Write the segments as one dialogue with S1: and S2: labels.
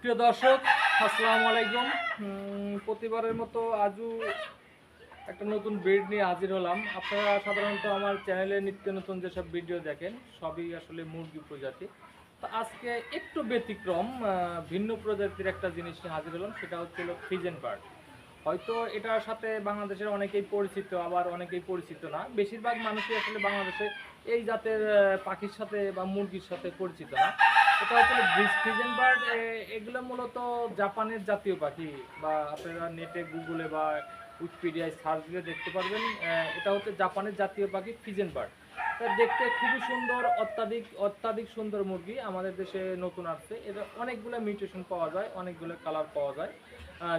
S1: প্রিয় দর্শক, আসসালামু আলাইকুম। প্রতিবারের মতো আজও একটা নতুন ব্রিড নিয়ে হাজির হলাম। আপনারা সাধারণত আমার চ্যানেলে নিত্য নতুন যেসব ভিডিও দেখেন, সবই আসলে মুরগি প্রজাতি। তো আজকে একটু ব্যতিক্রম ভিন্ন প্রজাতির একটা জিনিস নিয়ে হাজির হলাম, সেটা হচ্ছে হলো ফিজেন বার্ড হয়তো এটার সাথে বাংলাদেশের অনেকেই পরিচিত, আবার অনেকেই পরিচিত না। বেশিরভাগ মানুষই আসলে বাংলাদেশে এই জাতের পাখির সাথে বা মুরগির সাথে পরিচিত না। এটা ব্রিজ ফিজেন বার্ড এগুলো মূলত জাপানের জাতীয় পাখি বা আপনারা নেটে গুগলে বা উইকিপিডিয়ায় সার্চ দিলে দেখতে পারবেন এটা হচ্ছে জাপানের জাতীয় পাখি ফিজেন বার্ড তা দেখতে খুবই সুন্দর, অত্যাধিক অত্যাধিক সুন্দর মুরগি আমাদের দেশে নতুন আসছে। এটা অনেকগুলো মিউটেশন পাওয়া যায়, অনেকগুলো কালার পাওয়া যায়।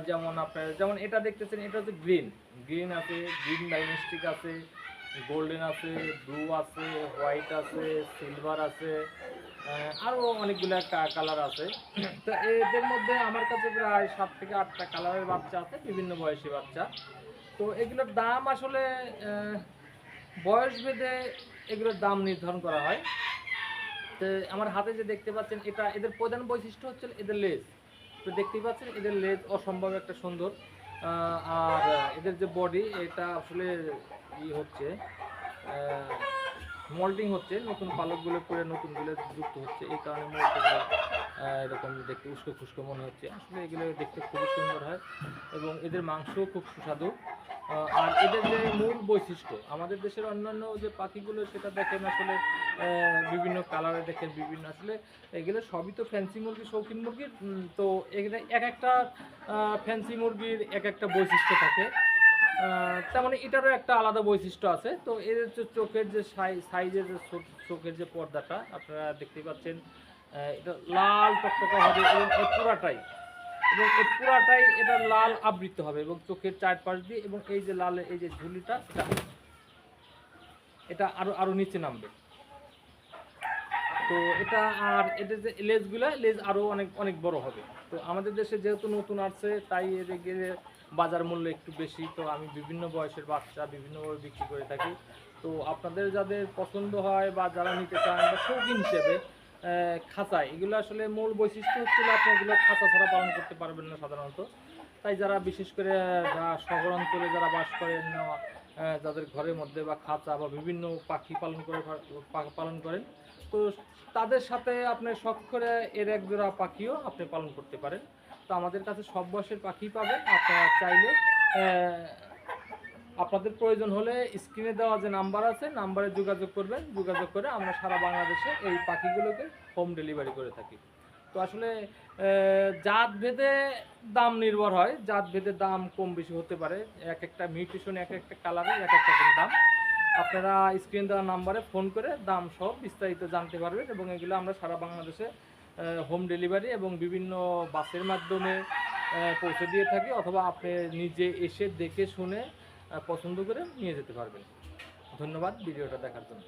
S1: যেমন আপনার, যেমন এটা দেখতেছেন, এটা হচ্ছে গ্রিন গ্রিন আছে গ্রিন ডাইনেস্টিক আছে গোল্ডেন আছে ব্লু আছে হোয়াইট আছে সিলভার আছে। আরও অনেকগুলো কালার আছে। তো এদের মধ্যে আমার কাছে প্রায় সাত থেকে আটটা কালারের বাচ্চা আছে, বিভিন্ন বয়সী বাচ্চা। তো এগুলোর দাম আসলে বয়স ভেদে এগুলোর দাম নির্ধারণ করা হয়। তো আমার হাতে যে দেখতে পাচ্ছেন, এটা এদের প্রধান বৈশিষ্ট্য হচ্ছে এদের লেজ তো দেখতেই পাচ্ছেন, এদের লেজ অসম্ভব একটা সুন্দর। আর এদের যে বডি এটা আসলে ই হচ্ছে মল্টিং হচ্ছে, নতুন পালকগুলো করে নতুনগুলো যুক্ত হচ্ছে, এই কারণে মূলত এরকম দেখতে উস্কো খুস্কো মনে হচ্ছে। আসলে এগুলো দেখতে খুবই সুন্দর হয় এবং এদের মাংসও খুব সুস্বাদু। আর এদের যে মূল বৈশিষ্ট্য, আমাদের দেশের অন্যান্য যে পাখিগুলো, সেটা দেখেন আসলে বিভিন্ন কালারে দেখেন বিভিন্ন, আসলে এগুলো সবই তো ফ্যান্সি মুরগি, শৌখিন মুরগির তো এখানে এক একটা ফ্যান্সি মুরগির এক একটা বৈশিষ্ট্য থাকে। তেমন এটারও একটা আলাদা বৈশিষ্ট্য আছে। তো এর যে চোখের যে সাইজের যে চোখের যে পর্দাটা, আপনারা দেখতেই পাচ্ছেন এটা লাল টকটকা হবে এবং এর পুরাটাই। এবং এর পুরাটাই এটা লাল আবৃত হবে এবং চোখের চারপাশ দিয়ে এবং এই যে লাল এই যে ঝুলিটা, এটা এটা আরও আরও নিচে নামবে। তো এটা আর এদের যে লেজগুলো লেজ আরও অনেক অনেক বড় হবে। তো আমাদের দেশে যেহেতু নতুন আসছে, তাই এদিকে বাজার মূল্য একটু বেশি। তো আমি বিভিন্ন বয়সের বাচ্চা বিভিন্নভাবে বিক্রি করে থাকি। তো আপনাদের যাদের পছন্দ হয় বা যারা নিতে চান বা শৌখিন হিসেবে খাঁচা, এগুলো আসলে মূল বৈশিষ্ট্য হচ্ছিল আপনি এগুলো খাঁচা ছাড়া পালন করতে পারবেন না সাধারণত। তাই যারা বিশেষ করে যারা শহর অঞ্চলে যারা বাস করেন যাদের ঘরের মধ্যে বা খাঁচা বা বিভিন্ন পাখি পালন করে পালন করেন। তো তাদের সাথে আপনি শখ করে এর এক জোড়া পাখিও আপনি পালন করতে পারেন। তো আমাদের কাছে সব বয়সের পাখি পাবেন। আপনারা চাইলে আপনাদের প্রয়োজন হলে স্ক্রিনে দেওয়া যে নাম্বার আছে নাম্বারে যোগাযোগ করবেন। যোগাযোগ করে আমরা সারা বাংলাদেশে এই পাখিগুলোকে হোম ডেলিভারি করে থাকি। তো আসলে জাত ভেদে দাম নির্ভর হয় জাত ভেদে দাম কম বেশি হতে পারে। এক একটা মিউটেশন, এক একটা কালারে এক একটা দাম। আপনারা স্ক্রিন দেওয়া নাম্বারে ফোন করে দাম সহ বিস্তারিত জানতে পারবেন এবং এগুলো আমরা সারা বাংলাদেশে হোম ডেলিভারি এবং বিভিন্ন বাসের মাধ্যমে পৌঁছে দিয়ে থাকি অথবা আপনি নিজে এসে দেখে শুনে পছন্দ করে নিয়ে যেতে পারবেন। ধন্যবাদ ভিডিওটা দেখার জন্য।